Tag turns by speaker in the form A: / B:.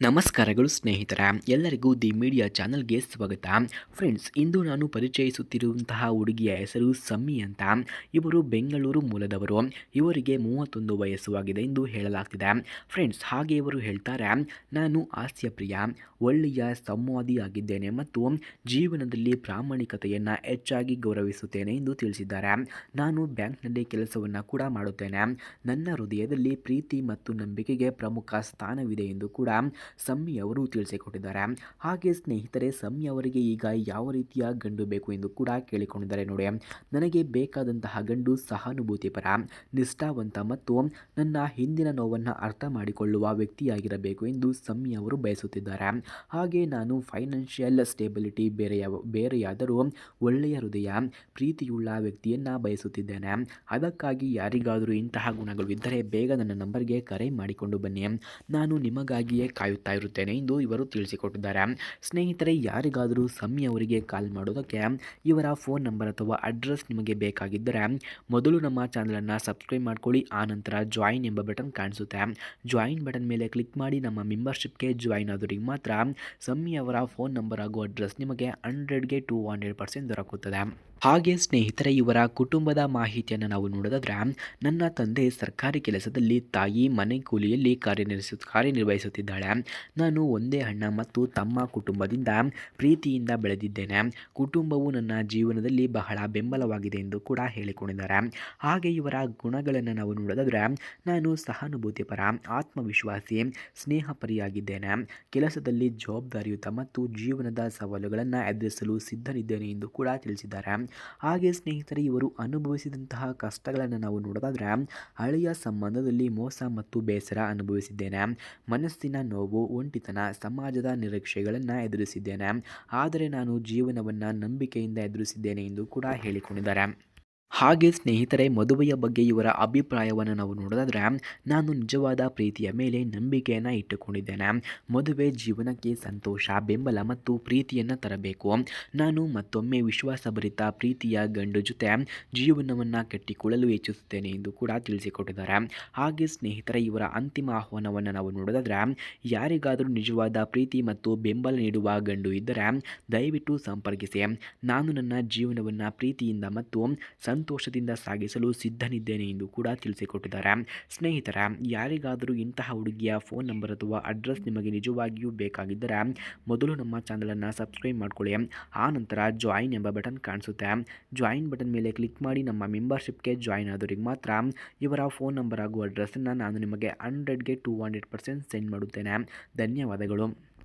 A: ನಮಸ್ಕಾರಗಳು ಸ್ನೇಹಿತರ, ಎಲ್ಲರಿಗೂ ದಿ ಮೀಡಿಯಾ ಚಾನಲ್ಗೆ ಸ್ವಾಗತ. ಫ್ರೆಂಡ್ಸ್, ಇಂದು ನಾನು ಪರಿಚಯಿಸುತ್ತಿರುವಂತಹ ಹುಡುಗಿಯ ಹೆಸರು ಸಮ್ಮಿ ಅಂತ. ಇವರು ಬೆಂಗಳೂರು ಮೂಲದವರು. ಇವರಿಗೆ ಮೂವತ್ತೊಂದು ವಯಸ್ಸು ಎಂದು ಹೇಳಲಾಗ್ತಿದೆ. ಫ್ರೆಂಡ್ಸ್, ಹಾಗೆ ಇವರು ಹೇಳ್ತಾರೆ, ನಾನು ಹಾಸ್ಯಪ್ರಿಯ, ಒಳ್ಳೆಯ ಸಂವಾದಿಯಾಗಿದ್ದೇನೆ ಮತ್ತು ಜೀವನದಲ್ಲಿ ಪ್ರಾಮಾಣಿಕತೆಯನ್ನು ಹೆಚ್ಚಾಗಿ ಗೌರವಿಸುತ್ತೇನೆ ಎಂದು ತಿಳಿಸಿದ್ದಾರೆ. ನಾನು ಬ್ಯಾಂಕ್ನಲ್ಲಿ ಕೆಲಸವನ್ನು ಕೂಡ ಮಾಡುತ್ತೇನೆ. ನನ್ನ ಹೃದಯದಲ್ಲಿ ಪ್ರೀತಿ ಮತ್ತು ನಂಬಿಕೆಗೆ ಪ್ರಮುಖ ಸ್ಥಾನವಿದೆ ಎಂದು ಕೂಡ ಸಮ್ಮಿ ಅವರು ತಿಳಿಸಿಕೊಟ್ಟಿದ್ದಾರೆ. ಹಾಗೆ ಸ್ನೇಹಿತರೆ, ಸಮ್ಮಿ ಅವರಿಗೆ ಈಗ ಯಾವ ರೀತಿಯ ಗಂಡು ಬೇಕು ಎಂದು ಕೂಡ ಕೇಳಿಕೊಂಡಿದ್ದಾರೆ ನೋಡಿ. ನನಗೆ ಬೇಕಾದಂತಹ ಗಂಡು ಸಹಾನುಭೂತಿ ಪರ ನಿಷ್ಠಾವಂತ ಮತ್ತು ನನ್ನ ಹಿಂದಿನ ನೋವನ್ನು ಅರ್ಥ ಮಾಡಿಕೊಳ್ಳುವ ವ್ಯಕ್ತಿಯಾಗಿರಬೇಕು ಎಂದು ಸಮ್ಮಿ ಅವರು ಬಯಸುತ್ತಿದ್ದಾರೆ. ಹಾಗೆ ನಾನು ಫೈನಾನ್ಷಿಯಲ್ ಸ್ಟೇಬಿಲಿಟಿ ಬೇರೆಯ ಬೇರೆಯಾದರೂ ಒಳ್ಳೆಯ ಹೃದಯ, ಪ್ರೀತಿಯುಳ್ಳ ವ್ಯಕ್ತಿಯನ್ನು ಬಯಸುತ್ತಿದ್ದೇನೆ. ಅದಕ್ಕಾಗಿ ಯಾರಿಗಾದರೂ ಇಂತಹ ಗುಣಗಳು ಇದ್ದರೆ ಬೇಗ ನನ್ನ ನಂಬರ್ಗೆ ಕರೆ ಮಾಡಿಕೊಂಡು ಬನ್ನಿ. ನಾನು ನಿಮಗಾಗಿಯೇ ಕಾಯುತ್ತಾ ಇರುತ್ತೇನೆ ಎಂದು ಇವರು ತಿಳಿಸಿಕೊಟ್ಟಿದ್ದಾರೆ. ಸ್ನೇಹಿತರೆ, ಯಾರಿಗಾದರೂ ಸಮ್ಮಿ ಅವರಿಗೆ ಕಾಲ್ ಮಾಡೋದಕ್ಕೆ ಇವರ ಫೋನ್ ನಂಬರ್ ಅಥವಾ ಅಡ್ರೆಸ್ ನಿಮಗೆ ಬೇಕಾಗಿದ್ದರೆ ಮೊದಲು ನಮ್ಮ ಚಾನಲನ್ನು ಸಬ್ಸ್ಕ್ರೈಬ್ ಮಾಡ್ಕೊಳ್ಳಿ ಆನಂತರ ಜಾಯಿನ್ ಎಂಬ ಬಟನ್ ಕಾಣಿಸುತ್ತೆ. ಜಾಯಿನ್ ಬಟನ್ ಮೇಲೆ ಕ್ಲಿಕ್ ಮಾಡಿ ನಮ್ಮ ಮೆಂಬರ್ಶಿಪ್ಗೆ ಜಾಯಿನ್ ಆದವರಿಗೆ ಮಾತ್ರ ಸಮ್ಮಿ ಅವರ ಫೋನ್ ನಂಬರ್ ಹಾಗೂ ಅಡ್ರೆಸ್ ನಿಮಗೆ ಹಂಡ್ರೆಡ್ಗೆ ಟು ಹಂಡ್ರೆಡ್ ಪರ್ಸೆಂಟ್ ದೊರಕುತ್ತದೆ. ಹಾಗೆ ಸ್ನೇಹಿತರೆ, ಇವರ ಕುಟುಂಬದ ಮಾಹಿತಿಯನ್ನು ನಾವು ನೋಡೋದಾದ್ರೆ ನನ್ನ ತಂದೆ ಸರ್ಕಾರಿ ಕೆಲಸದಲ್ಲಿ ತಾಯಿ ಮನೆ ಕೂಲಿಯಲ್ಲಿ ಕಾರ್ಯನಿರ್ವಹಿಸ, ಕಾರ್ಯನಿರ್ವಹಿಸುತ್ತಿದ್ದಾಳೆ. ನಾನು ಒಂದೇ ಅಣ್ಣ ಮತ್ತು ತಮ್ಮ ಕುಟುಂಬದಿಂದ ಪ್ರೀತಿಯಿಂದ ಬೆಳೆದಿದ್ದೇನೆ. ಕುಟುಂಬವು ನನ್ನ ಜೀವನದಲ್ಲಿ ಬಹಳ ಬೆಂಬಲವಾಗಿದೆ ಎಂದು ಕೂಡ ಹೇಳಿಕೊಂಡಿದ್ದಾರೆ. ಹಾಗೆ ಇವರ ಗುಣಗಳನ್ನು ನಾವು ನೋಡೋದಾದ್ರೆ ನಾನು ಸಹಾನುಭೂತಿ ಪರ, ಆತ್ಮವಿಶ್ವಾಸಿ, ಸ್ನೇಹಪರಿಯಾಗಿದ್ದೇನೆ. ಕೆಲಸದಲ್ಲಿ ಜವಾಬ್ದಾರಿಯುತ ಮತ್ತು ಜೀವನದ ಸವಾಲುಗಳನ್ನು ಎದುರಿಸಲು ಸಿದ್ಧನಿದ್ದೇನೆ ಎಂದು ಕೂಡ ತಿಳಿಸಿದ್ದಾರೆ. ಹಾಗೆ ಸ್ನೇಹಿತರೆ, ಇವರು ಅನುಭವಿಸಿದಂತಹ ಕಷ್ಟಗಳನ್ನು ನಾವು ನೋಡೋದಾದರೆ, ಹಳೆಯ ಸಂಬಂಧದಲ್ಲಿ ಮೋಸ ಮತ್ತು ಬೇಸರ ಅನುಭವಿಸಿದ್ದೇನೆ. ಮನಸ್ಸಿನ ನೋವು, ಒಂಟಿತನ, ಸಮಾಜದ ನಿರೀಕ್ಷೆಗಳನ್ನು ಎದುರಿಸಿದ್ದೇನೆ. ಆದರೆ ನಾನು ಜೀವನವನ್ನು ನಂಬಿಕೆಯಿಂದ ಎದುರಿಸಿದ್ದೇನೆ ಎಂದು ಕೂಡ ಹೇಳಿಕೊಂಡಿದ್ದಾರೆ. ಹಾಗೆ ಸ್ನೇಹಿತರೆ, ಮದುವೆಯ ಬಗ್ಗೆ ಇವರ ಅಭಿಪ್ರಾಯವನ್ನು ನಾವು ನೋಡೋದಾದರೆ, ನಾನು ನಿಜವಾದ ಪ್ರೀತಿಯ ಮೇಲೆ ನಂಬಿಕೆಯನ್ನು ಇಟ್ಟುಕೊಂಡಿದ್ದೇನೆ. ಮದುವೆ ಜೀವನಕ್ಕೆ ಸಂತೋಷ, ಬೆಂಬಲ ಮತ್ತು ಪ್ರೀತಿಯನ್ನು ತರಬೇಕು. ನಾನು ಮತ್ತೊಮ್ಮೆ ವಿಶ್ವಾಸಭರಿತ ಪ್ರೀತಿಯ ಗಂಡು ಜೊತೆ ಜೀವನವನ್ನು ಕಟ್ಟಿಕೊಳ್ಳಲು ಇಚ್ಛಿಸುತ್ತೇನೆ ಎಂದು ಕೂಡ ತಿಳಿಸಿಕೊಟ್ಟಿದ್ದಾರೆ. ಹಾಗೆ ಸ್ನೇಹಿತರೆ, ಇವರ ಅಂತಿಮ ಆಹ್ವಾನವನ್ನು ನಾವು ನೋಡೋದಾದರೆ, ಯಾರಿಗಾದರೂ ನಿಜವಾದ ಪ್ರೀತಿ ಮತ್ತು ಬೆಂಬಲ ನೀಡುವ ಗಂಡು ಇದ್ದರೆ, ದಯವಿಟ್ಟು ಸಂಪರ್ಕಿಸಿ. ನಾನು ನನ್ನ ಜೀವನವನ್ನು ಪ್ರೀತಿಯಿಂದ ಮತ್ತು ಸಂತೋಷದಿಂದ ಸಾಗಿಸಲು ಸಿದ್ಧನಿದ್ದೇನೆ ಎಂದು ಕೂಡ ತಿಳಿಸಿಕೊಟ್ಟಿದ್ದಾರೆ. ಸ್ನೇಹಿತರ, ಯಾರಿಗಾದರೂ ಇಂತಹ ಹುಡುಗಿಯ ಫೋನ್ ನಂಬರ್ ಅಥವಾ ಅಡ್ರೆಸ್ ನಿಮಗೆ ನಿಜವಾಗಿಯೂ ಬೇಕಾಗಿದ್ದರೆ ಮೊದಲು ನಮ್ಮ ಚಾನಲನ್ನು ಸಬ್ಸ್ಕ್ರೈಬ್ ಮಾಡಿಕೊಳ್ಳಿ. ಆ ನಂತರ ಜಾಯಿನ್ ಎಂಬ ಬಟನ್ ಕಾಣಿಸುತ್ತೆ. ಜಾಯಿನ್ ಬಟನ್ ಮೇಲೆ ಕ್ಲಿಕ್ ಮಾಡಿ ನಮ್ಮ ಮೆಂಬರ್ಶಿಪ್ಗೆ ಜಾಯಿನ್ ಆದವರಿಗೆ ಮಾತ್ರ ಇವರ ಫೋನ್ ನಂಬರ್ ಹಾಗೂ ಅಡ್ರೆಸ್ಸನ್ನು ನಾನು ನಿಮಗೆ ಹಂಡ್ರೆಡ್ಗೆ ಟೂ ಹಂಡ್ರೆಡ್ ಪರ್ಸೆಂಟ್ ಸೆಂಡ್ ಮಾಡುತ್ತೇನೆ. ಧನ್ಯವಾದಗಳು.